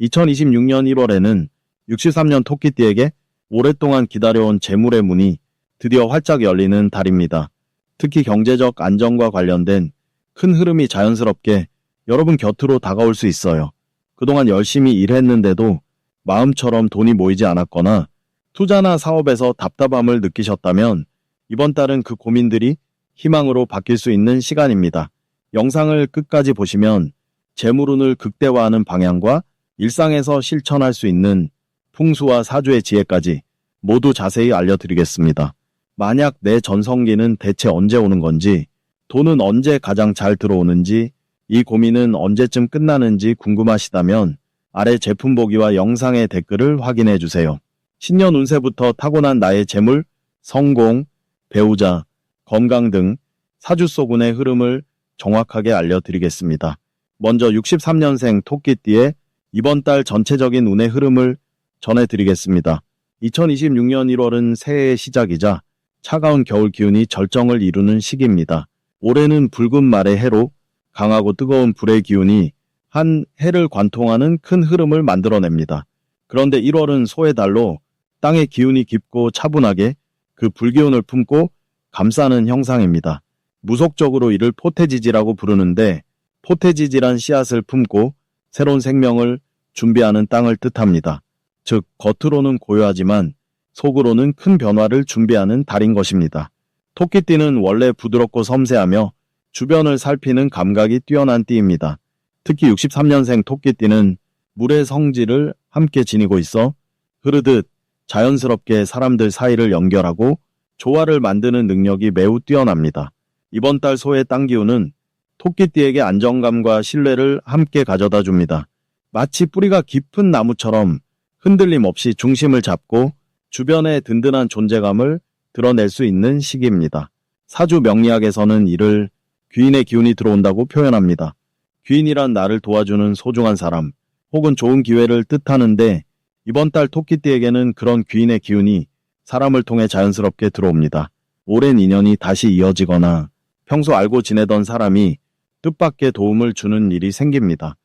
2026년 1월에는 63년 토끼띠에게 오랫동안 기다려온 재물의 문이 드디어 활짝 열리는 달입니다. 특히 경제적 안정과 관련된 큰 흐름이 자연스럽게 여러분 곁으로 다가올 수 있어요. 그동안 열심히 일했는데도 마음처럼 돈이 모이지 않았거나 투자나 사업에서 답답함을 느끼셨다면 이번 달은 그 고민들이 희망으로 바뀔 수 있는 시간입니다. 영상을 끝까지 보시면 재물운을 극대화하는 방향과 일상에서 실천할 수 있는 풍수와 사주의 지혜까지 모두 자세히 알려드리겠습니다. 만약 내 전성기는 대체 언제 오는 건지, 돈은 언제 가장 잘 들어오는지, 이 고민은 언제쯤 끝나는지 궁금하시다면 아래 제품 보기와 영상의 댓글을 확인해 주세요. 신년 운세부터 타고난 나의 재물, 성공, 배우자, 건강 등 사주 속 운의 흐름을 정확하게 알려드리겠습니다. 먼저 63년생 토끼띠의 이번 달 전체적인 운의 흐름을 전해드리겠습니다. 2026년 1월은 새해의 시작이자 차가운 겨울 기운이 절정을 이루는 시기입니다. 올해는 붉은 말의 해로 강하고 뜨거운 불의 기운이 한 해를 관통하는 큰 흐름을 만들어냅니다. 그런데 1월은 소의 달로 땅의 기운이 깊고 차분하게 그 불기운을 품고 감싸는 형상입니다. 무속적으로 이를 포테지지라고 부르는데 포테지지란 씨앗을 품고 새로운 생명을 준비하는 땅을 뜻합니다. 즉 겉으로는 고요하지만 속으로는 큰 변화를 준비하는 달인 것입니다. 토끼띠는 원래 부드럽고 섬세하며 주변을 살피는 감각이 뛰어난 띠입니다. 특히 63년생 토끼띠는 물의 성질을 함께 지니고 있어 흐르듯 자연스럽게 사람들 사이를 연결하고 조화를 만드는 능력이 매우 뛰어납니다. 이번 달 소의 땅 기운은 토끼띠에게 안정감과 신뢰를 함께 가져다 줍니다. 마치 뿌리가 깊은 나무처럼 흔들림 없이 중심을 잡고 주변의 든든한 존재감을 드러낼 수 있는 시기입니다. 사주 명리학에서는 이를 귀인의 기운이 들어온다고 표현합니다. 귀인이란 나를 도와주는 소중한 사람 혹은 좋은 기회를 뜻하는데 이번 달 토끼띠에게는 그런 귀인의 기운이 사람을 통해 자연스럽게 들어옵니다. 오랜 인연이 다시 이어지거나 평소 알고 지내던 사람이 뜻밖의 도움을 주는 일이 생깁니다.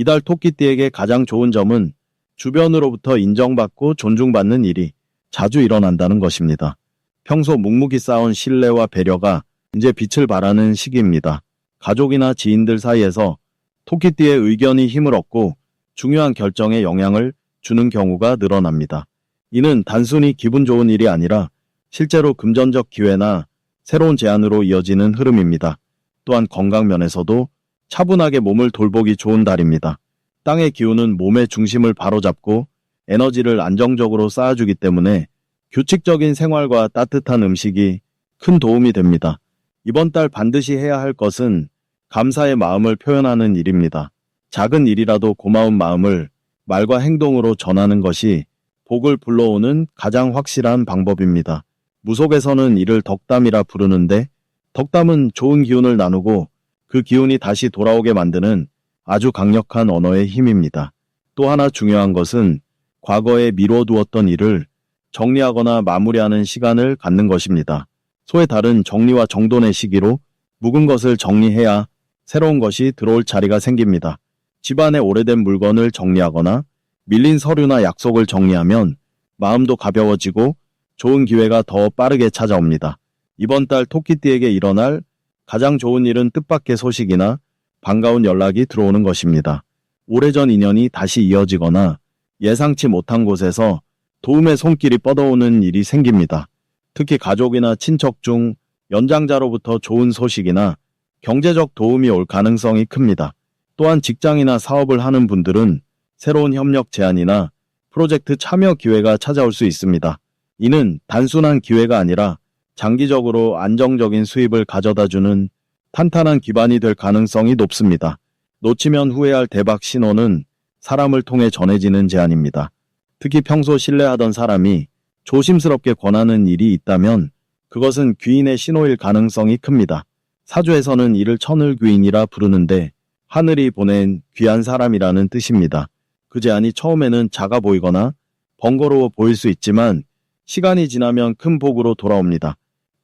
이달 토끼띠에게 가장 좋은 점은 주변으로부터 인정받고 존중받는 일이 자주 일어난다는 것입니다. 평소 묵묵히 쌓은 신뢰와 배려가 이제 빛을 발하는 시기입니다. 가족이나 지인들 사이에서 토끼띠의 의견이 힘을 얻고 중요한 결정에 영향을 주는 경우가 늘어납니다. 이는 단순히 기분 좋은 일이 아니라 실제로 금전적 기회나 새로운 제안으로 이어지는 흐름입니다. 또한 건강 면에서도 차분하게 몸을 돌보기 좋은 달입니다. 땅의 기운은 몸의 중심을 바로잡고 에너지를 안정적으로 쌓아주기 때문에 규칙적인 생활과 따뜻한 음식이 큰 도움이 됩니다. 이번 달 반드시 해야 할 것은 감사의 마음을 표현하는 일입니다. 작은 일이라도 고마운 마음을 말과 행동으로 전하는 것이 복을 불러오는 가장 확실한 방법입니다. 무속에서는 이를 덕담이라 부르는데 덕담은 좋은 기운을 나누고 그 기운이 다시 돌아오게 만드는 아주 강력한 언어의 힘입니다. 또 하나 중요한 것은 과거에 미뤄두었던 일을 정리하거나 마무리하는 시간을 갖는 것입니다. 소의 달은 정리와 정돈의 시기로 묵은 것을 정리해야 새로운 것이 들어올 자리가 생깁니다. 집안에 오래된 물건을 정리하거나 밀린 서류나 약속을 정리하면 마음도 가벼워지고 좋은 기회가 더 빠르게 찾아옵니다. 이번 달 토끼띠에게 일어날 가장 좋은 일은 뜻밖의 소식이나 반가운 연락이 들어오는 것입니다. 오래전 인연이 다시 이어지거나 예상치 못한 곳에서 도움의 손길이 뻗어오는 일이 생깁니다. 특히 가족이나 친척 중 연장자로부터 좋은 소식이나 경제적 도움이 올 가능성이 큽니다. 또한 직장이나 사업을 하는 분들은 새로운 협력 제안이나 프로젝트 참여 기회가 찾아올 수 있습니다. 이는 단순한 기회가 아니라 장기적으로 안정적인 수입을 가져다주는 탄탄한 기반이 될 가능성이 높습니다. 놓치면 후회할 대박 신호는 사람을 통해 전해지는 제안입니다. 특히 평소 신뢰하던 사람이 조심스럽게 권하는 일이 있다면 그것은 귀인의 신호일 가능성이 큽니다. 사주에서는 이를 천을귀인이라 부르는데 하늘이 보낸 귀한 사람이라는 뜻입니다. 그 제안이 처음에는 작아 보이거나 번거로워 보일 수 있지만 시간이 지나면 큰 복으로 돌아옵니다.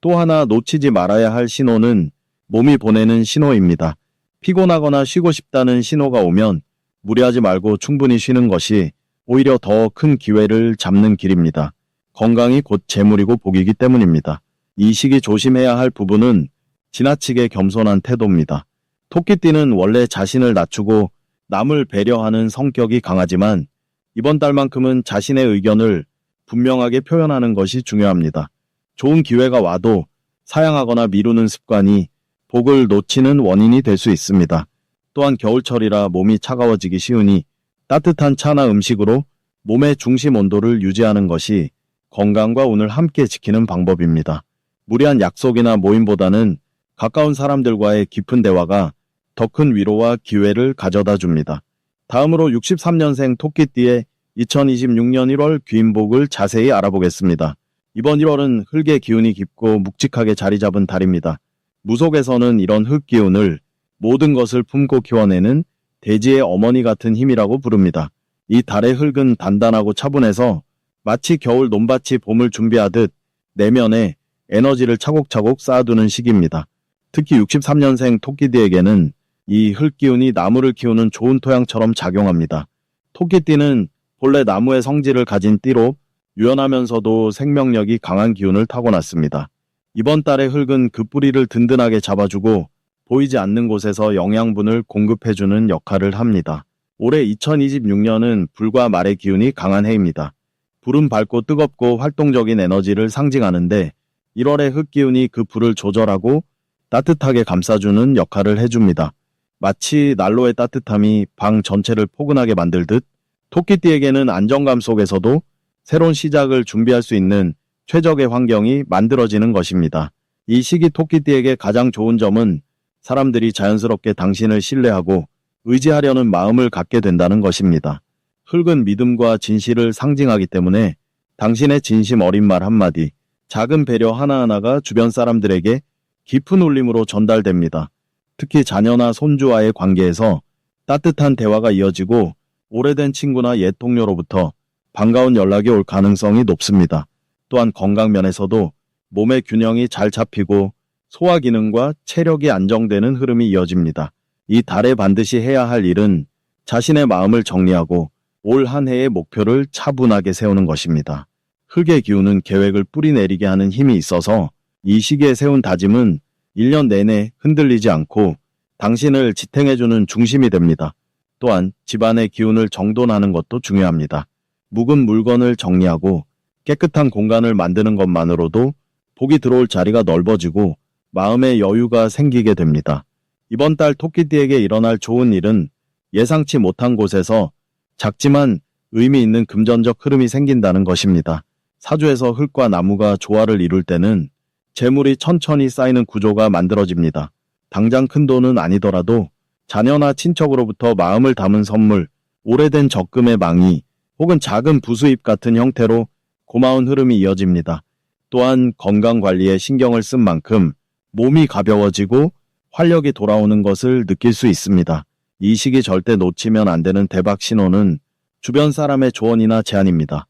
또 하나 놓치지 말아야 할 신호는 몸이 보내는 신호입니다. 피곤하거나 쉬고 싶다는 신호가 오면 무리하지 말고 충분히 쉬는 것이 오히려 더 큰 기회를 잡는 길입니다. 건강이 곧 재물이고 복이기 때문입니다. 이 시기 조심해야 할 부분은 지나치게 겸손한 태도입니다. 토끼띠는 원래 자신을 낮추고 남을 배려하는 성격이 강하지만 이번 달만큼은 자신의 의견을 분명하게 표현하는 것이 중요합니다. 좋은 기회가 와도 사양하거나 미루는 습관이 복을 놓치는 원인이 될 수 있습니다. 또한 겨울철이라 몸이 차가워지기 쉬우니 따뜻한 차나 음식으로 몸의 중심 온도를 유지하는 것이 건강과 운을 함께 지키는 방법입니다. 무리한 약속이나 모임보다는 가까운 사람들과의 깊은 대화가 더 큰 위로와 기회를 가져다 줍니다. 다음으로 63년생 토끼띠의 2026년 1월 귀인복을 자세히 알아보겠습니다. 이번 1월은 흙의 기운이 깊고 묵직하게 자리 잡은 달입니다. 무속에서는 이런 흙 기운을 모든 것을 품고 키워내는 대지의 어머니 같은 힘이라고 부릅니다. 이 달의 흙은 단단하고 차분해서 마치 겨울 논밭이 봄을 준비하듯 내면에 에너지를 차곡차곡 쌓아두는 시기입니다. 특히 63년생 토끼띠에게는 이 흙기운이 나무를 키우는 좋은 토양처럼 작용합니다. 토끼띠는 본래 나무의 성질을 가진 띠로 유연하면서도 생명력이 강한 기운을 타고났습니다. 이번 달의 흙은 그 뿌리를 든든하게 잡아주고 보이지 않는 곳에서 영양분을 공급해주는 역할을 합니다. 올해 2026년은 불과 말의 기운이 강한 해입니다. 불은 밝고 뜨겁고 활동적인 에너지를 상징하는데 1월의 흙기운이 그 불을 조절하고 따뜻하게 감싸주는 역할을 해줍니다. 마치 난로의 따뜻함이 방 전체를 포근하게 만들듯 토끼띠에게는 안정감 속에서도 새로운 시작을 준비할 수 있는 최적의 환경이 만들어지는 것입니다. 이 시기 토끼띠에게 가장 좋은 점은 사람들이 자연스럽게 당신을 신뢰하고 의지하려는 마음을 갖게 된다는 것입니다. 흙은 믿음과 진실을 상징하기 때문에 당신의 진심 어린 말 한마디, 작은 배려 하나하나가 주변 사람들에게 깊은 울림으로 전달됩니다. 특히 자녀나 손주와의 관계에서 따뜻한 대화가 이어지고 오래된 친구나 옛 동료로부터 반가운 연락이 올 가능성이 높습니다. 또한 건강 면에서도 몸의 균형이 잘 잡히고 소화 기능과 체력이 안정되는 흐름이 이어집니다. 이 달에 반드시 해야 할 일은 자신의 마음을 정리하고 올 한 해의 목표를 차분하게 세우는 것입니다. 흙의 기운은 계획을 뿌리내리게 하는 힘이 있어서 이 시기에 세운 다짐은 1년 내내 흔들리지 않고 당신을 지탱해주는 중심이 됩니다. 또한 집안의 기운을 정돈하는 것도 중요합니다. 묵은 물건을 정리하고 깨끗한 공간을 만드는 것만으로도 복이 들어올 자리가 넓어지고 마음의 여유가 생기게 됩니다. 이번 달 토끼띠에게 일어날 좋은 일은 예상치 못한 곳에서 작지만 의미 있는 금전적 흐름이 생긴다는 것입니다. 사주에서 흙과 나무가 조화를 이룰 때는 재물이 천천히 쌓이는 구조가 만들어집니다. 당장 큰 돈은 아니더라도 자녀나 친척으로부터 마음을 담은 선물, 오래된 적금의 망이 혹은 작은 부수입 같은 형태로 고마운 흐름이 이어집니다. 또한 건강 관리에 신경을 쓴 만큼 몸이 가벼워지고 활력이 돌아오는 것을 느낄 수 있습니다. 이 시기 절대 놓치면 안 되는 대박 신호는 주변 사람의 조언이나 제안입니다.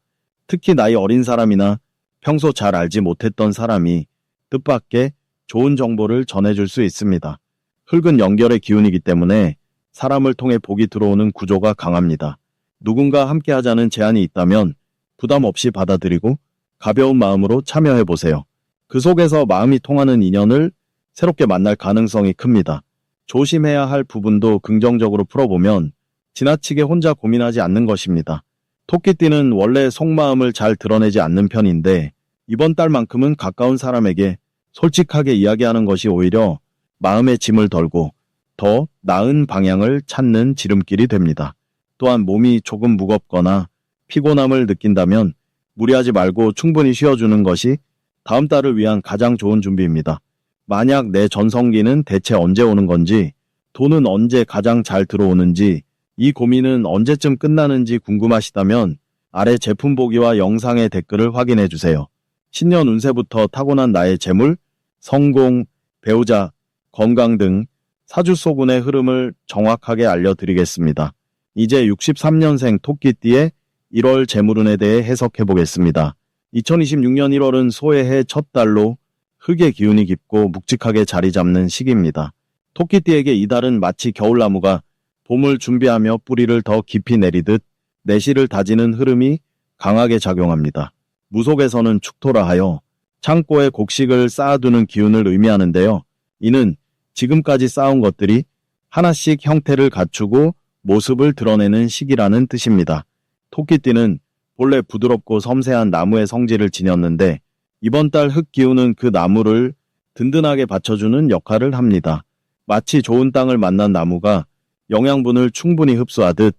특히 나이 어린 사람이나 평소 잘 알지 못했던 사람이 뜻밖의 좋은 정보를 전해줄 수 있습니다. 흙은 연결의 기운이기 때문에 사람을 통해 복이 들어오는 구조가 강합니다. 누군가 함께 하자는 제안이 있다면 부담 없이 받아들이고 가벼운 마음으로 참여해 보세요. 그 속에서 마음이 통하는 인연을 새롭게 만날 가능성이 큽니다. 조심해야 할 부분도 긍정적으로 풀어보면 지나치게 혼자 고민하지 않는 것입니다. 토끼띠는 원래 속마음을 잘 드러내지 않는 편인데 이번 달만큼은 가까운 사람에게 솔직하게 이야기하는 것이 오히려 마음의 짐을 덜고 더 나은 방향을 찾는 지름길이 됩니다. 또한 몸이 조금 무겁거나 피곤함을 느낀다면 무리하지 말고 충분히 쉬어주는 것이 다음 달을 위한 가장 좋은 준비입니다. 만약 내 전성기는 대체 언제 오는 건지, 돈은 언제 가장 잘 들어오는지, 이 고민은 언제쯤 끝나는지 궁금하시다면 아래 제품 보기와 영상의 댓글을 확인해 주세요. 신년 운세부터 타고난 나의 재물, 성공, 배우자, 건강 등 사주 소군의 흐름을 정확하게 알려드리겠습니다. 이제 63년생 토끼띠의 1월 재물운에 대해 해석해 보겠습니다. 2026년 1월은 소의 해첫 달로 흙의 기운이 깊고 묵직하게 자리 잡는 시기입니다. 토끼띠에게 이달은 마치 겨울나무가 봄을 준비하며 뿌리를 더 깊이 내리듯 내실을 다지는 흐름이 강하게 작용합니다. 무속에서는 축토라 하여 창고에 곡식을 쌓아두는 기운을 의미하는데요. 이는 지금까지 쌓은 것들이 하나씩 형태를 갖추고 모습을 드러내는 시기라는 뜻입니다. 토끼띠는 본래 부드럽고 섬세한 나무의 성질을 지녔는데 이번 달 흙 기운은 그 나무를 든든하게 받쳐주는 역할을 합니다. 마치 좋은 땅을 만난 나무가 영양분을 충분히 흡수하듯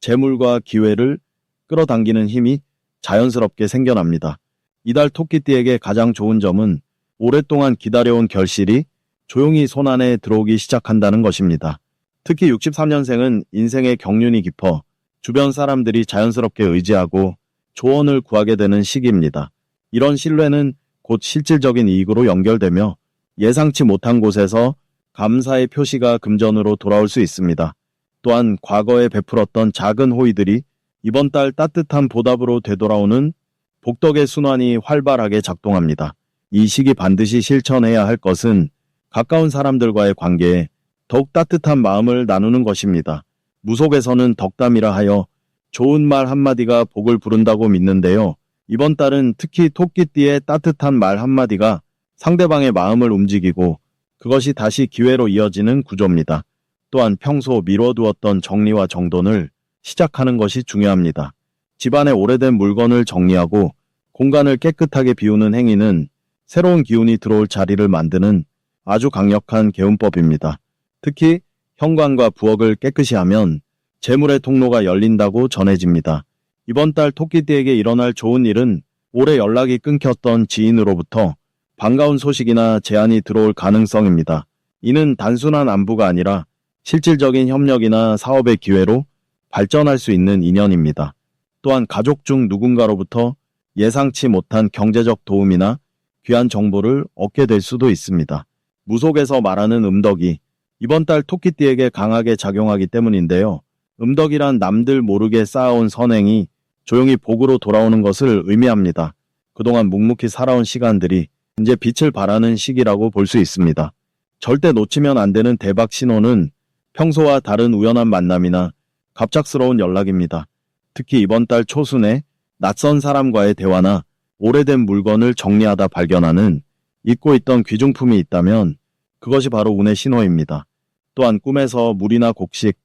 재물과 기회를 끌어당기는 힘이 자연스럽게 생겨납니다. 이달 토끼띠에게 가장 좋은 점은 오랫동안 기다려온 결실이 조용히 손안에 들어오기 시작한다는 것입니다. 특히 63년생은 인생의 경륜이 깊어 주변 사람들이 자연스럽게 의지하고 조언을 구하게 되는 시기입니다. 이런 신뢰는 곧 실질적인 이익으로 연결되며 예상치 못한 곳에서 감사의 표시가 금전으로 돌아올 수 있습니다. 또한 과거에 베풀었던 작은 호의들이 이번 달 따뜻한 보답으로 되돌아오는 복덕의 순환이 활발하게 작동합니다. 이 시기 반드시 실천해야 할 것은 가까운 사람들과의 관계에 더욱 따뜻한 마음을 나누는 것입니다. 무속에서는 덕담이라 하여 좋은 말 한마디가 복을 부른다고 믿는데요. 이번 달은 특히 토끼띠의 따뜻한 말 한마디가 상대방의 마음을 움직이고 그것이 다시 기회로 이어지는 구조입니다. 또한 평소 미뤄두었던 정리와 정돈을 시작하는 것이 중요합니다. 집안의 오래된 물건을 정리하고 공간을 깨끗하게 비우는 행위는 새로운 기운이 들어올 자리를 만드는 아주 강력한 개운법입니다. 특히 현관과 부엌을 깨끗이 하면 재물의 통로가 열린다고 전해집니다. 이번 달 토끼띠에게 일어날 좋은 일은 올해 연락이 끊겼던 지인으로부터 반가운 소식이나 제안이 들어올 가능성입니다. 이는 단순한 안부가 아니라 실질적인 협력이나 사업의 기회로 발전할 수 있는 인연입니다. 또한 가족 중 누군가로부터 예상치 못한 경제적 도움이나 귀한 정보를 얻게 될 수도 있습니다. 무속에서 말하는 음덕이 이번 달 토끼띠에게 강하게 작용하기 때문인데요. 음덕이란 남들 모르게 쌓아온 선행이 조용히 복으로 돌아오는 것을 의미합니다. 그동안 묵묵히 살아온 시간들이 이제 빛을 발하는 시기라고 볼 수 있습니다. 절대 놓치면 안 되는 대박 신호는 평소와 다른 우연한 만남이나 갑작스러운 연락입니다. 특히 이번 달 초순에 낯선 사람과의 대화나 오래된 물건을 정리하다 발견하는 잊고 있던 귀중품이 있다면 그것이 바로 운의 신호입니다. 또한 꿈에서 물이나 곡식,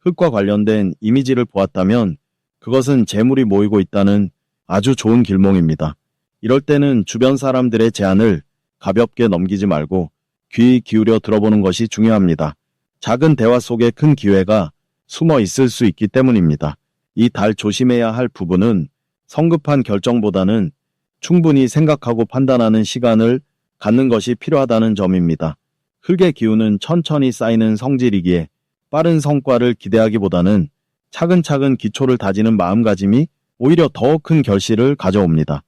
흙과 관련된 이미지를 보았다면 그것은 재물이 모이고 있다는 아주 좋은 길몽입니다. 이럴 때는 주변 사람들의 제안을 가볍게 넘기지 말고 귀 기울여 들어보는 것이 중요합니다. 작은 대화 속에 큰 기회가 숨어 있을 수 있기 때문입니다. 이 달 조심해야 할 부분은 성급한 결정보다는 충분히 생각하고 판단하는 시간을 갖는 것이 필요하다는 점입니다. 흙의 기운은 천천히 쌓이는 성질이기에 빠른 성과를 기대하기보다는 차근차근 기초를 다지는 마음가짐이 오히려 더 큰 결실을 가져옵니다.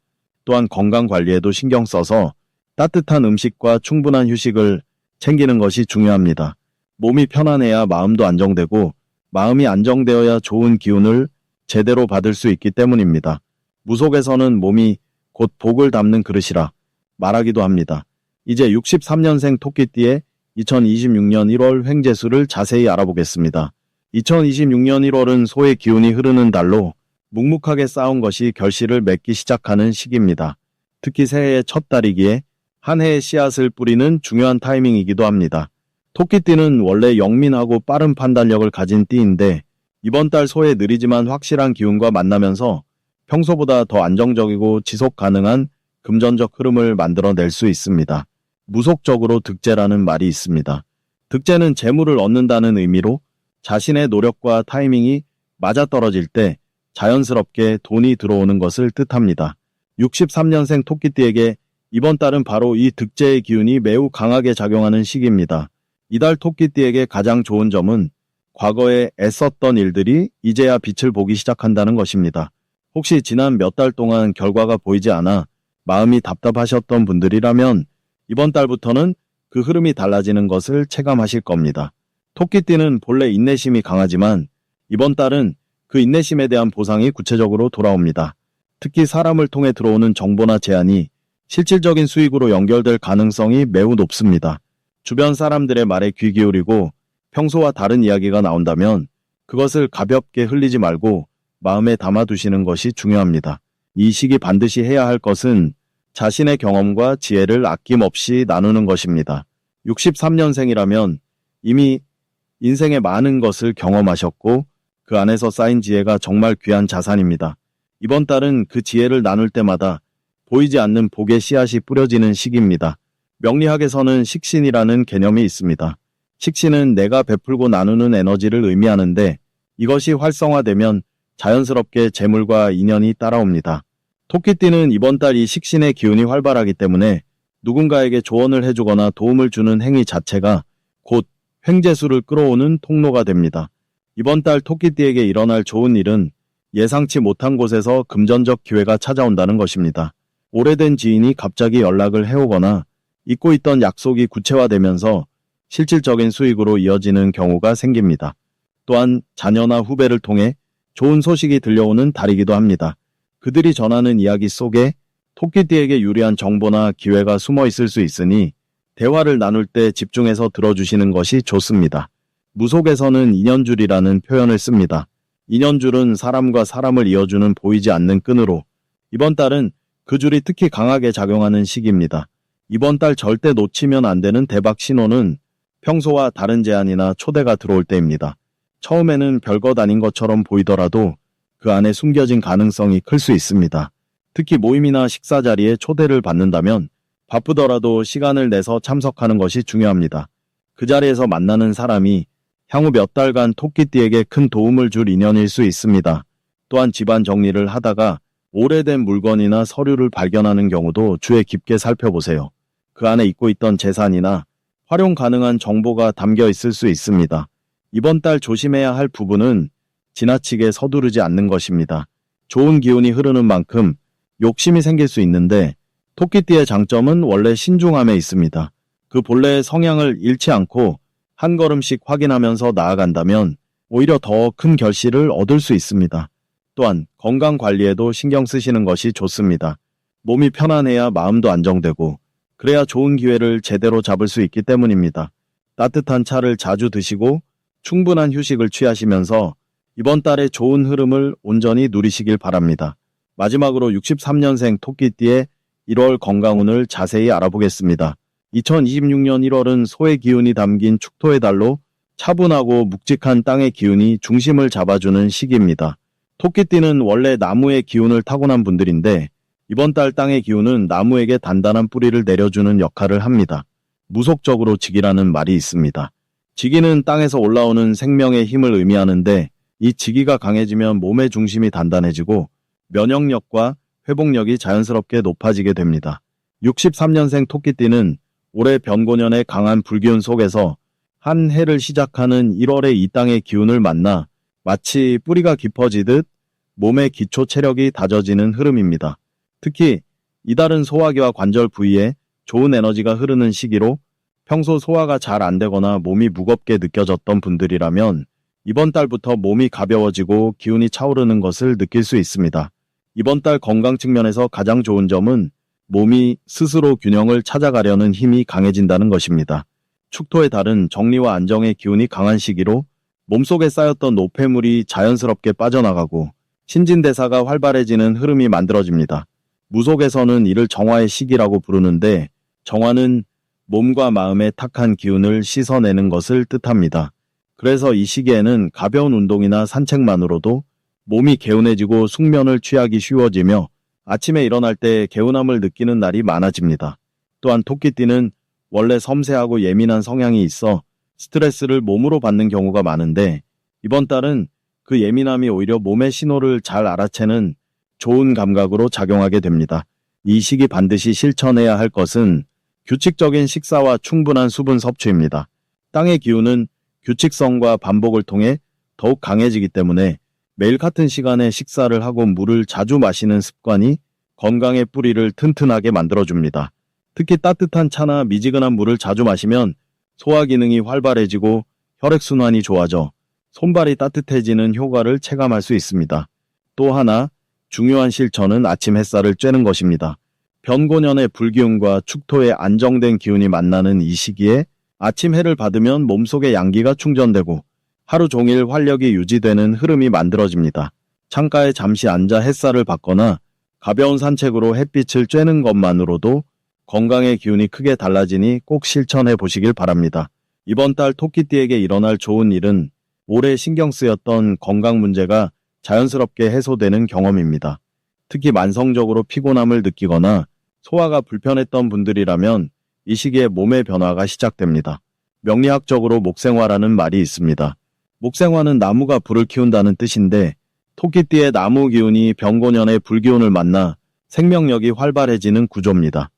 또한 건강 관리에도 신경 써서 따뜻한 음식과 충분한 휴식을 챙기는 것이 중요합니다. 몸이 편안해야 마음도 안정되고 마음이 안정되어야 좋은 기운을 제대로 받을 수 있기 때문입니다. 무속에서는 몸이 곧 복을 담는 그릇이라 말하기도 합니다. 이제 63년생 토끼띠의 2026년 1월 횡재수를 자세히 알아보겠습니다. 2026년 1월은 소의 기운이 흐르는 달로 묵묵하게 쌓은 것이 결실을 맺기 시작하는 시기입니다. 특히 새해의 첫 달이기에 한 해의 씨앗을 뿌리는 중요한 타이밍이기도 합니다. 토끼띠는 원래 영민하고 빠른 판단력을 가진 띠인데 이번 달 소에 느리지만 확실한 기운과 만나면서 평소보다 더 안정적이고 지속 가능한 금전적 흐름을 만들어낼 수 있습니다. 무속적으로 득재라는 말이 있습니다. 득재는 재물을 얻는다는 의미로 자신의 노력과 타이밍이 맞아떨어질 때 자연스럽게 돈이 들어오는 것을 뜻합니다. 63년생 토끼띠에게 이번 달은 바로 이 득재의 기운이 매우 강하게 작용하는 시기입니다. 이달 토끼띠에게 가장 좋은 점은 과거에 애썼던 일들이 이제야 빛을 보기 시작한다는 것입니다. 혹시 지난 몇 달 동안 결과가 보이지 않아 마음이 답답하셨던 분들이라면 이번 달부터는 그 흐름이 달라지는 것을 체감하실 겁니다. 토끼띠는 본래 인내심이 강하지만 이번 달은 그 인내심에 대한 보상이 구체적으로 돌아옵니다. 특히 사람을 통해 들어오는 정보나 제안이 실질적인 수익으로 연결될 가능성이 매우 높습니다. 주변 사람들의 말에 귀 기울이고 평소와 다른 이야기가 나온다면 그것을 가볍게 흘리지 말고 마음에 담아두시는 것이 중요합니다. 이 시기 반드시 해야 할 것은 자신의 경험과 지혜를 아낌없이 나누는 것입니다. 63년생이라면 이미 인생의 많은 것을 경험하셨고 그 안에서 쌓인 지혜가 정말 귀한 자산입니다. 이번 달은 그 지혜를 나눌 때마다 보이지 않는 복의 씨앗이 뿌려지는 시기입니다. 명리학에서는 식신이라는 개념이 있습니다. 식신은 내가 베풀고 나누는 에너지를 의미하는데 이것이 활성화되면 자연스럽게 재물과 인연이 따라옵니다. 토끼띠는 이번 달 이 식신의 기운이 활발하기 때문에 누군가에게 조언을 해주거나 도움을 주는 행위 자체가 곧 횡재수를 끌어오는 통로가 됩니다. 이번 달 토끼띠에게 일어날 좋은 일은 예상치 못한 곳에서 금전적 기회가 찾아온다는 것입니다. 오래된 지인이 갑자기 연락을 해오거나 잊고 있던 약속이 구체화되면서 실질적인 수익으로 이어지는 경우가 생깁니다. 또한 자녀나 후배를 통해 좋은 소식이 들려오는 달이기도 합니다. 그들이 전하는 이야기 속에 토끼띠에게 유리한 정보나 기회가 숨어 있을 수 있으니 대화를 나눌 때 집중해서 들어주시는 것이 좋습니다. 무속에서는 인연줄이라는 표현을 씁니다. 인연줄은 사람과 사람을 이어주는 보이지 않는 끈으로 이번 달은 그 줄이 특히 강하게 작용하는 시기입니다. 이번 달 절대 놓치면 안 되는 대박 신호는 평소와 다른 제안이나 초대가 들어올 때입니다. 처음에는 별것 아닌 것처럼 보이더라도 그 안에 숨겨진 가능성이 클 수 있습니다. 특히 모임이나 식사 자리에 초대를 받는다면 바쁘더라도 시간을 내서 참석하는 것이 중요합니다. 그 자리에서 만나는 사람이 향후 몇 달간 토끼띠에게 큰 도움을 줄 인연일 수 있습니다. 또한 집안 정리를 하다가 오래된 물건이나 서류를 발견하는 경우도 주에 깊게 살펴보세요. 그 안에 잊고 있던 재산이나 활용 가능한 정보가 담겨 있을 수 있습니다. 이번 달 조심해야 할 부분은 지나치게 서두르지 않는 것입니다. 좋은 기운이 흐르는 만큼 욕심이 생길 수 있는데 토끼띠의 장점은 원래 신중함에 있습니다. 그 본래의 성향을 잃지 않고 한 걸음씩 확인하면서 나아간다면 오히려 더 큰 결실을 얻을 수 있습니다. 또한 건강 관리에도 신경 쓰시는 것이 좋습니다. 몸이 편안해야 마음도 안정되고 그래야 좋은 기회를 제대로 잡을 수 있기 때문입니다. 따뜻한 차를 자주 드시고 충분한 휴식을 취하시면서 이번 달의 좋은 흐름을 온전히 누리시길 바랍니다. 마지막으로 63년생 토끼띠의 1월 건강운을 자세히 알아보겠습니다. 2026년 1월은 소의 기운이 담긴 축토의 달로 차분하고 묵직한 땅의 기운이 중심을 잡아주는 시기입니다. 토끼띠는 원래 나무의 기운을 타고난 분들인데 이번 달 땅의 기운은 나무에게 단단한 뿌리를 내려주는 역할을 합니다. 무속적으로 직이라는 말이 있습니다. 직이는 땅에서 올라오는 생명의 힘을 의미하는데 이 직이가 강해지면 몸의 중심이 단단해지고 면역력과 회복력이 자연스럽게 높아지게 됩니다. 63년생 토끼띠는 올해 변고년의 강한 불기운 속에서 한 해를 시작하는 1월의 이 땅의 기운을 만나 마치 뿌리가 깊어지듯 몸의 기초 체력이 다져지는 흐름입니다. 특히 이달은 소화기와 관절 부위에 좋은 에너지가 흐르는 시기로 평소 소화가 잘 안 되거나 몸이 무겁게 느껴졌던 분들이라면 이번 달부터 몸이 가벼워지고 기운이 차오르는 것을 느낄 수 있습니다. 이번 달 건강 측면에서 가장 좋은 점은 몸이 스스로 균형을 찾아가려는 힘이 강해진다는 것입니다. 축토의 달은 정리와 안정의 기운이 강한 시기로 몸속에 쌓였던 노폐물이 자연스럽게 빠져나가고 신진대사가 활발해지는 흐름이 만들어집니다. 무속에서는 이를 정화의 시기라고 부르는데 정화는 몸과 마음의 탁한 기운을 씻어내는 것을 뜻합니다. 그래서 이 시기에는 가벼운 운동이나 산책만으로도 몸이 개운해지고 숙면을 취하기 쉬워지며 아침에 일어날 때 개운함을 느끼는 날이 많아집니다. 또한 토끼띠는 원래 섬세하고 예민한 성향이 있어 스트레스를 몸으로 받는 경우가 많은데 이번 달은 그 예민함이 오히려 몸의 신호를 잘 알아채는 좋은 감각으로 작용하게 됩니다. 이 시기 반드시 실천해야 할 것은 규칙적인 식사와 충분한 수분 섭취입니다. 땅의 기운은 규칙성과 반복을 통해 더욱 강해지기 때문에 매일 같은 시간에 식사를 하고 물을 자주 마시는 습관이 건강의 뿌리를 튼튼하게 만들어줍니다. 특히 따뜻한 차나 미지근한 물을 자주 마시면 소화 기능이 활발해지고 혈액순환이 좋아져 손발이 따뜻해지는 효과를 체감할 수 있습니다. 또 하나 중요한 실천은 아침 햇살을 쬐는 것입니다. 변고년의 불기운과 축토의 안정된 기운이 만나는 이 시기에 아침 해를 받으면 몸속의 양기가 충전되고 하루 종일 활력이 유지되는 흐름이 만들어집니다. 창가에 잠시 앉아 햇살을 받거나 가벼운 산책으로 햇빛을 쬐는 것만으로도 건강의 기운이 크게 달라지니 꼭 실천해 보시길 바랍니다. 이번 달 토끼띠에게 일어날 좋은 일은 올해 신경 쓰였던 건강 문제가 자연스럽게 해소되는 경험입니다. 특히 만성적으로 피곤함을 느끼거나 소화가 불편했던 분들이라면 이 시기에 몸의 변화가 시작됩니다. 명리학적으로 목생화라는 말이 있습니다. 목생화는 나무가 불을 키운다는 뜻인데 토끼띠의 나무 기운이 병고년의 불기운을 만나 생명력이 활발해지는 구조입니다.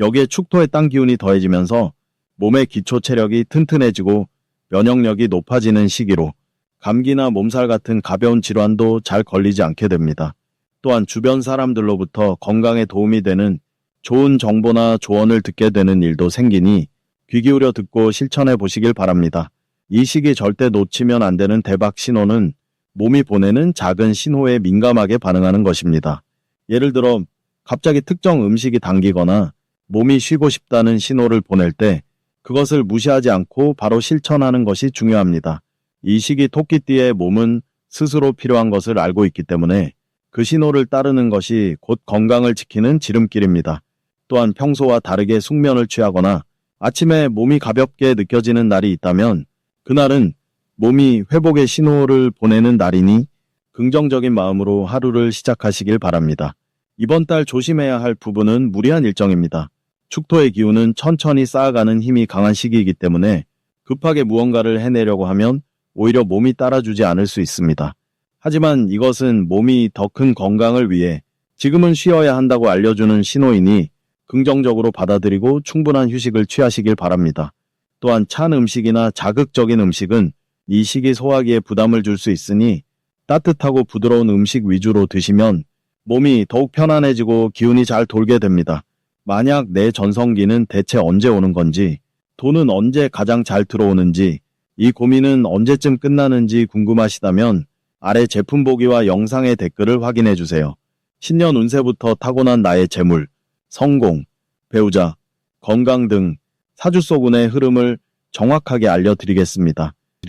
여기에 축토의 땅 기운이 더해지면서 몸의 기초 체력이 튼튼해지고 면역력이 높아지는 시기로 감기나 몸살 같은 가벼운 질환도 잘 걸리지 않게 됩니다. 또한 주변 사람들로부터 건강에 도움이 되는 좋은 정보나 조언을 듣게 되는 일도 생기니 귀 기울여 듣고 실천해 보시길 바랍니다. 이 시기 절대 놓치면 안 되는 대박 신호는 몸이 보내는 작은 신호에 민감하게 반응하는 것입니다. 예를 들어 갑자기 특정 음식이 당기거나 몸이 쉬고 싶다는 신호를 보낼 때 그것을 무시하지 않고 바로 실천하는 것이 중요합니다. 이 시기 토끼띠의 몸은 스스로 필요한 것을 알고 있기 때문에 그 신호를 따르는 것이 곧 건강을 지키는 지름길입니다. 또한 평소와 다르게 숙면을 취하거나 아침에 몸이 가볍게 느껴지는 날이 있다면 그날은 몸이 회복의 신호를 보내는 날이니 긍정적인 마음으로 하루를 시작하시길 바랍니다. 이번 달 조심해야 할 부분은 무리한 일정입니다. 축토의 기운은 천천히 쌓아가는 힘이 강한 시기이기 때문에 급하게 무언가를 해내려고 하면 오히려 몸이 따라주지 않을 수 있습니다. 하지만 이것은 몸이 더 큰 건강을 위해 지금은 쉬어야 한다고 알려주는 신호이니 긍정적으로 받아들이고 충분한 휴식을 취하시길 바랍니다. 또한 찬 음식이나 자극적인 음식은 이 시기 소화기에 부담을 줄 수 있으니 따뜻하고 부드러운 음식 위주로 드시면 몸이 더욱 편안해지고 기운이 잘 돌게 됩니다. 만약 내 전성기는 대체 언제 오는 건지, 돈은 언제 가장 잘 들어오는지, 이 고민은 언제쯤 끝나는지 궁금하시다면 아래 제품 보기와 영상의 댓글을 확인해 주세요. 신년 운세부터 타고난 나의 재물, 성공, 배우자, 건강 등 사주 속 운의 흐름을 정확하게 알려드리겠습니다.